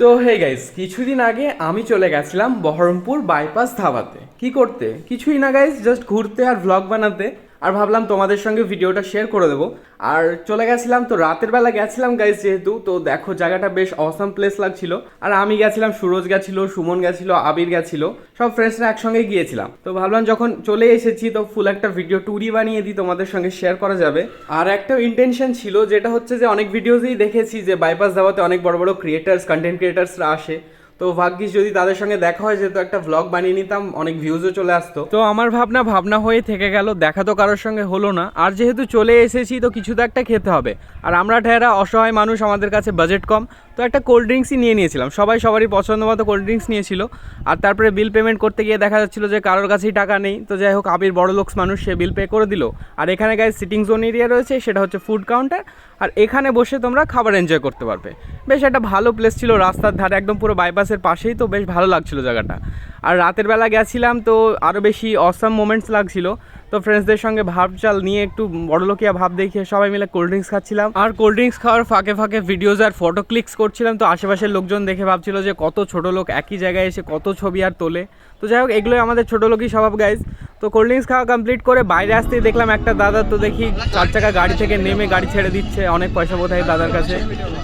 তো hey guys কিছুদিন আগে আমি চলে গেছিলাম বহরমপুর বাইপাস ধাবাতে। কি করতে? কিছুই না গাইস জাস্ট ঘুরতে আর ভ্লগ বানাতে। আর ভাবলাম তোমাদের সঙ্গে ভিডিওটা শেয়ার করে দেবো। আর চলে গেছিলাম তো, রাতের বেলা গেছিলাম গাইস যেহেতু, তো দেখো জায়গাটা বেশ অসাম প্লেস লাগছিল। আর আমি গেছিলাম, সুরজ গেছিল, সুমন গেছিল, আবির গেছিল, সব ফ্রেন্ডসরা একসঙ্গে গিয়েছিলাম। তো ভাবলাম যখন চলে এসেছি, তো ফুল একটা ভিডিও ট্যুরই বানিয়ে দিই, তোমাদের সঙ্গে শেয়ার করা যাবে। আর একটা ইন্টেনশন ছিল, যেটা হচ্ছে যে অনেক ভিডিওসেই দেখেছি যে বাইপাস দাওয়াতে অনেক বড় বড় ক্রিয়েটার্স কন্টেন্ট ক্রিয়েটার্সরা আসে। তো ভাগ্যিস যদি তাদের সঙ্গে দেখা হয় যেহেতু একটা ভ্লগ বানিয়ে নিতাম, অনেক ভিউজও চলে আসতো। তো আমার ভাবনা ভাবনা হয়ে থেকে গেল, দেখা তো কারোর সঙ্গে হলো না। আর যেহেতু চলে এসেছি, তো কিছু তো একটা খেতে হবে। আর আমরা ঠেরা অসহায় মানুষ, আমাদের কাছে বাজেট কম। তো একটা কোল্ড ড্রিঙ্কসই নিয়ে নিয়েছিলাম। সবাই সবারই পছন্দ মতো কোল্ড ড্রিঙ্কস নিয়েছিল। আর তারপরে বিল পেমেন্ট করতে গিয়ে দেখা যাচ্ছিল যে কারোর কাছেই টাকা নেই। তো যাই হোক, আবির বড় লোকস মানুষ, সে বিল পে করে দিল। আর এখানে গায়ে সিটিং জোন এরিয়া রয়েছে, সেটা হচ্ছে ফুড কাউন্টার আর এখানে বসে তোমরা খাবার এনজয় করতে পারবে। বেশ একটা ভালো প্লেস ছিল রাস্তার ধারে, একদম পুরো বাইপাসের পাশেই, তো বেশ ভালো লাগছিল জায়গাটা। আর রাতের বেলা গেছিলাম, তো আরও বেশি অসাম মোমেন্টস লাগছিল। তো ফ্রেন্ডসদের সঙ্গে ভাব চাল নিয়ে একটু বড়লোকিয়া ভাব দেখিয়ে সবাই মিলে কোল্ড ড্রিঙ্কস খাচ্ছিলাম। আর কোল্ড ড্রিঙ্কস খাওয়ার ফাঁকে ফাঁকে ভিডিওজ আর ফটো ক্লিকস করছিলাম, তো আশেপাশের লোকজন দেখে ভাবছিল যে কত ছোট লোক একই জায়গায় এসে কত ছবি আর তোলে। তো যাই হোক, এগুলোই আমাদের ছোট লোকই স্বভাব গাইজ তো কোল্ড ড্রিঙ্কস খাওয়া কমপ্লিট করে বাইরে আসতেই দেখলাম একটা দাদা, তো দেখি চার চাকা গাড়ি থেকে নেমে গাড়ি ছেড়ে দিচ্ছে, অনেক পয়সা বোধহয় দাদার কাছে।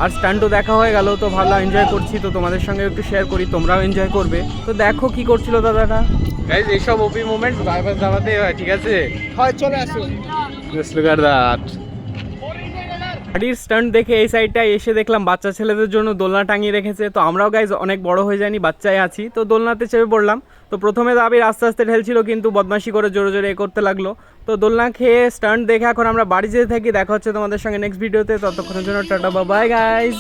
আর স্ট্যান্ডও দেখা হয়ে গেল, তো ভালো এনজয় করছি, তো তোমাদের সঙ্গে একটু শেয়ার করি, তোমরাও এনজয় করবে। তো দেখো কি করছিল দাদাটা। গাইজ এইসব ওপি মোমেন্টস বাইপাস দাবাতে হয় ঠিক আছে? হয় চলে আসুন at that. গাড়ির স্টান্ট দেখে এই সাইডটায় এসে দেখলাম বাচ্চা ছেলেদের জন্য দোলনা টাঙিয়ে রেখেছে। তো আমরাও গাইজ অনেক বড় হয়ে যায়নি বাচ্চায় আছি। তো দোলনাতে চেপে পড়লাম। তো প্রথমে দাবির আস্তে আস্তে ঠেলছিল কিন্তু বদমাশি করে জোরে জোরে এ করতে লাগল। তো দোলনা খেয়ে স্টান্ট দেখে এখন আমরা বাড়ি যেতে থাকি। দেখা হচ্ছে তোমাদের সঙ্গে নেক্সট ভিডিওতে ততক্ষণের জন্য টাটা বাই গাইজ